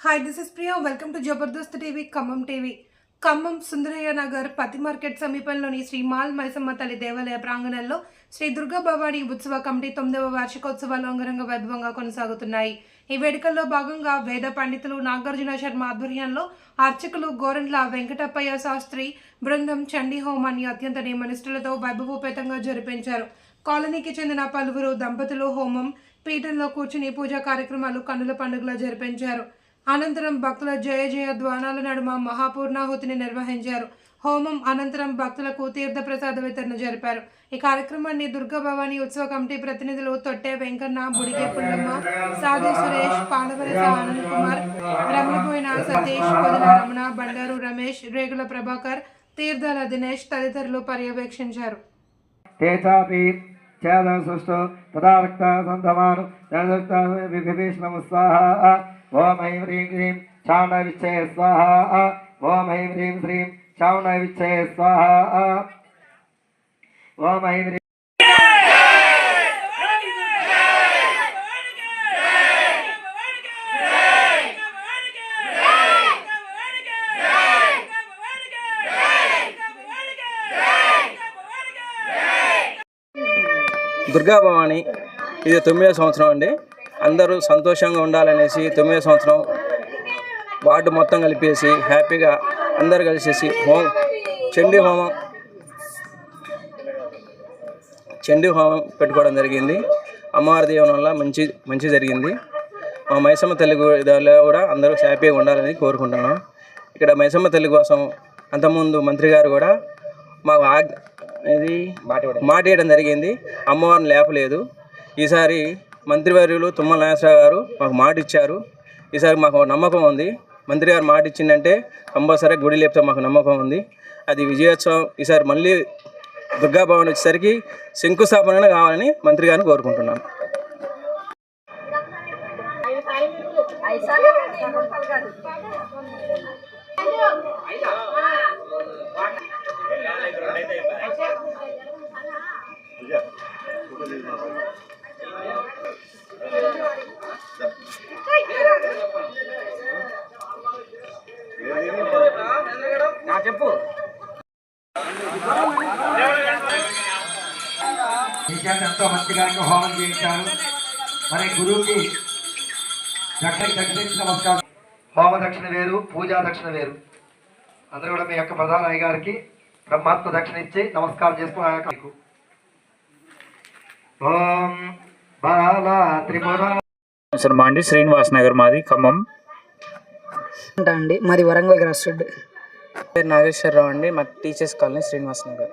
Hi this is Priya welcome to Jabardasth TV Khammam TV Khammam Sundarayya Nagar పతి market సమీపంలోని Shri mall Maisamma తల్లి దేవాలయ ప్రాంగణంలో శ్రీ దుర్గా భవానీ ఉత్సవ కమిటీ తొమ్మిదవ వార్షికోత్సవాలు అంగరంగ వైభవంగా కొనసాగుతున్నాయి. ఈ వేడుకల్లో భాగంగా వేద పండితులు నాగార్జున శర్మ ఆధ్వర్యంలో అర్చకులు గోరంట్ల వెంకటప్పయ్య శాస్త్రి బృందం చండీ హోమాన్ని అత్యంత నియమనిష్ఠులతో వైభవోపేతంగా జరిపించారు. కాలనీకి చెందిన పలువురు దంపతులు హోమం పీఠంలో కూర్చుని పూజా కార్యక్రమాలు కన్నుల పండుగలా జరిపించారు. అనంతరం భక్తుల జయ జయ ద్వానాల నడుమ మహాపూర్ణాహుతిని నిర్వహించారు. హోమం అనంతరం భక్తులకు తీర్థ ప్రసాద వితరణ జరిపారు. ఈ కార్యక్రమాన్ని దుర్గా భవానీ ఉత్సవ కమిటీ ప్రతినిధులు తొట్టె వెంకన్న బుడిగే పుల్లమ్మ సాధు సురేష్ పాలవరస ఆనంద్ కుమార్ రమణపోయిన సతీష్ కొదల రమణ బండారు రమేష్ రేగుల ప్రభాకర్ తీర్థాల దినేష్ తదితరులు పర్యవేక్షించారు. తదా ఓం ఐం హ్రీం హ్రీం చావణ విచ్చయ స్వాహ. ఓం ఐం హ్రీం హ్రీం చావణ విచ్చయ స్వాహ. ఓం ఐం హ్రీం దుర్గాభవాని ఇది తొమ్మిదో సంవత్సరం అండి. అందరూ సంతోషంగా ఉండాలనేసి తొమ్మిదో సంవత్సరం వార్డు మొత్తం కలిపేసి హ్యాపీగా అందరు కలిసేసి హోం చండీ హోమం చండీ హోమం పెట్టుకోవడం జరిగింది. అమ్మవారి దీవెన వల్ల మంచి మంచి జరిగింది. మా మైసమ్మ తెలుగు దానిలో కూడా అందరూ హ్యాపీగా ఉండాలని కోరుకుంటున్నాం. ఇక్కడ మైసమ్మ తెలుగు కోసం అంతకుముందు మంత్రి గారు కూడా మాకు ఆగ్ ఇది మాట ఇవ్వడం జరిగింది. అమ్మవారిని లేపలేదు. ఈసారి మంత్రివర్యులు తుమ్మల నాగేశ్వరరావు గారు మాకు మాట ఇచ్చారు ఈసారి మాకు నమ్మకం ఉంది మంత్రి గారు మాట ఇచ్చిందంటే కంపల్సరీ గుడి లేపితే మాకు నమ్మకం ఉంది అది విజయోత్సవం ఈసారి మళ్ళీ దుర్గాభవన్ వచ్చేసరికి శంకుస్థాపన కావాలని మంత్రి గారిని కోరుకుంటున్నాను చెప్పు. ఎంతో మంచిగా హోమం చేయించారు మరి గురువుకి దక్షిణ దక్షిణ నమస్కారం హోమ దక్షిణ వేరు పూజా దక్షిణ వేరు. అందరూ కూడా మీ యొక్క ప్రధాన అయ్యగారికి బ్రహ్మాత్మ దక్షిణ ఇచ్చి నమస్కారం చేసుకున్నాక మీకు. ఓం బాల త్రిపుర సార్ మాండి శ్రీనివాస్ నగర్ మాది ఖమ్మం. అండి. మాది వరంగల్ రోడ్ పేరు నాగేశ్వరరావు అండి. మా టీచర్స్ కాలనీ శ్రీనివాస్ నగర్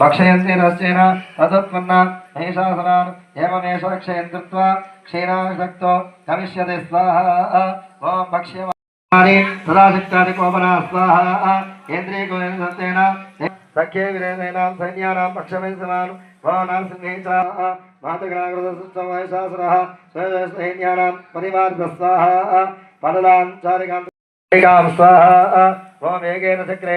భక్షయంతే నశ్చేన తదుత్పన్న మహిషాసనాన్ ఏమేష క్షయంకృత్వ క్షీణాశక్తో గమిష్యతి స్వాహ ఓం భక్ష్య సదాశక్తాది కోపనా స్వాహ కేంద్రీకృతేన సఖ్యే విరేణాం సైన్యానాం పక్షమే సమాన్ ఓం నరసింహే చ మాతగ్రాకృత మహిషాసురः స్వాహ పదలాం చారికాం స్వాహ ఓం ఏకేన చక్రే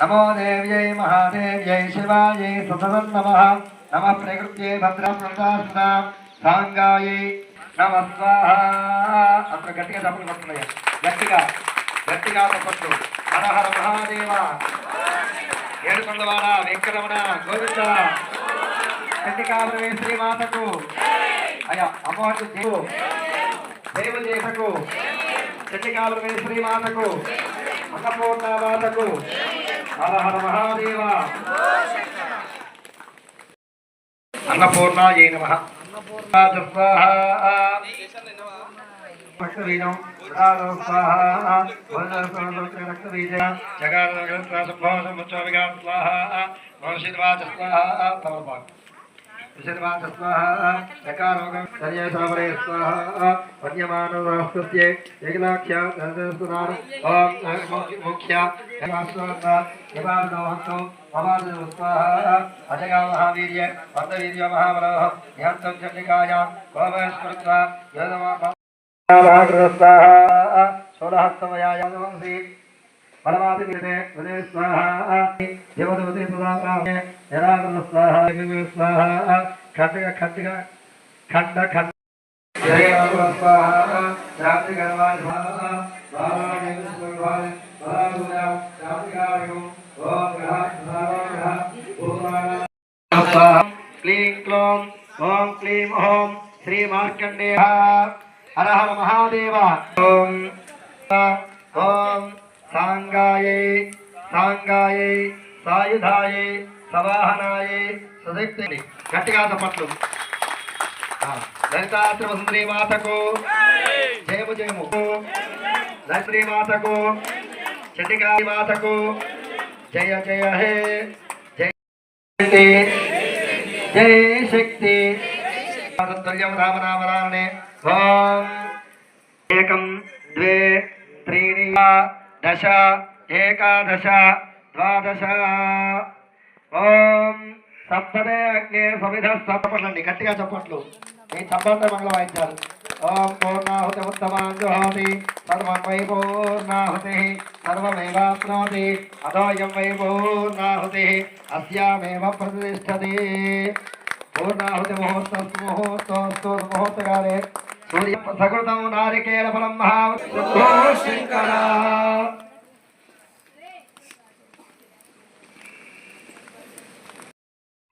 మహాత్మే నమో దేవ్యై మహాదేవ్యై శివాయై సతతం నమ. నమ ప్రకృత్యై భద్రప్రదాస్తాం సాంగాయై నమ స్వాహ. అప్పుడు గట్టిగా తప్పులు పడుతున్నాయి గట్టిగా గట్టిగా తప్పట్లు హరహర మహాదేవ. ఏడుకొండవాడ వెంకటరమణ గోవింద చండికాపురమే శ్రీమాతకు. అయ్యా అమ్మవారి దేవు దేవు చేతకు చండికాపురమే శ్రీమాతకు. అన్నపూర్ణ మాతకు హర హర మహాదేవ. అన్నపూర్ణాయై నమ. రక్తబీజం స్వాహ వంశీర్వాచ స్వాహ తమపాకు స్వాహ చకారోగం సర్యసామరే స్వాహ వన్యమానవస్తస్యే ఏకలాఖ్య ధనసునార ఓం ముఖ్య నివారణోహంతో మమాదు స్వాహ అజగా మహావీర్య వందవీర్య మహాబలః నిహంతం చండికాయ కోపస్మృత్వా యోగమా స్వాహ స్వాహ నిరాకరణ స్వాహ వివే స్వాహ ఖండగ ఖండగ ఖండ ఖండ జయ రామ స్వాహ శాంతి గర్వాయ స్వాహ బాలాయ స్వాహ బాలాయ శాంతికాయ ఓం గ్రహ స్వాహ ఓం సవాహనాయే సదక్తి గట్టిగా చప్పట్లు లలితాశ్రమ వసుందరి మాతకు జయము జయము. లక్ష్మీ మాతకు చండికా మాతకు జయ జయ హే. జయ శక్తి. జయ శక్తి. తుల్యం రామనామరాణే ఓం. ఏకం ద్వే త్రీణి దశ ఏకాదశ ద్వాదశ. ఓం సప్తదే అగ్నే సమిధ చెప్పండి గట్టిగా చెప్పట్లు. మీ చప్పట్ల మంగళ వాయించారు ఓం పూర్ణాహుతి ఉత్తమాన్ జుహోతి. సర్వం వై పూర్ణాహుతి. సర్వమేవాప్నోతి. అదోయం వై పూర్ణాహుతి. అస్యామేవ ప్రతిష్టతి. పూర్ణాహుతి ముహూర్తస్తు ముహూర్తోస్తు ముహూర్తకాలే. సూర్య సకృతం నారికేల ఫలం మహా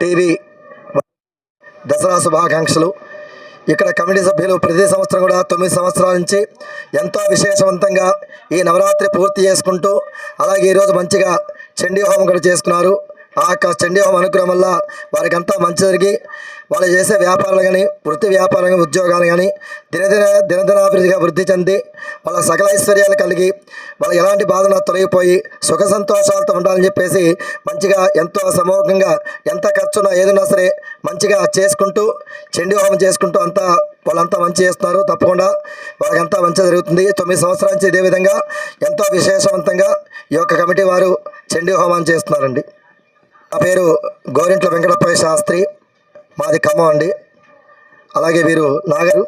టీవీ దసరా శుభాకాంక్షలు. ఇక్కడ కమిటీ సభ్యులు ప్రతి సంవత్సరం కూడా తొమ్మిది సంవత్సరాల నుంచి ఎంతో విశేషవంతంగా ఈ నవరాత్రి పూర్తి చేసుకుంటూ అలాగే ఈరోజు మంచిగా చండీ హోమం కూడా చేసుకున్నారు. ఆ యొక్క చండీ హోమం అనుగ్రహం వల్ల వారికి అంతా మంచి జరిగి వాళ్ళు చేసే వ్యాపారాలు కానీ వృత్తి వ్యాపారం ఉద్యోగాలు కానీ దినదిన దినదినాభివృద్ధిగా వృద్ధి చెంది వాళ్ళ సకల ఐశ్వర్యాలు కలిగి వాళ్ళకి ఎలాంటి బాధలు తొలగిపోయి సుఖ సంతోషాలతో ఉండాలని చెప్పేసి మంచిగా ఎంతో సమూహంగా ఎంత ఖర్చున్నా ఏదైనా సరే మంచిగా చేసుకుంటూ చండీ హోమం చేసుకుంటూ అంతా వాళ్ళంతా మంచి చేస్తున్నారు. తప్పకుండా వాళ్ళకంతా మంచి జరుగుతుంది. తొమ్మిది సంవత్సరాల నుంచి ఇదే విధంగా ఎంతో విశేషవంతంగా ఈ యొక్క కమిటీ వారు చండీ హోమాన్ని చేస్తున్నారండి. నా పేరు గోరింట్ల వెంకటప్ప శాస్త్రి. మాది ఖమ్మం అండి. అలాగే వీరు నాగరు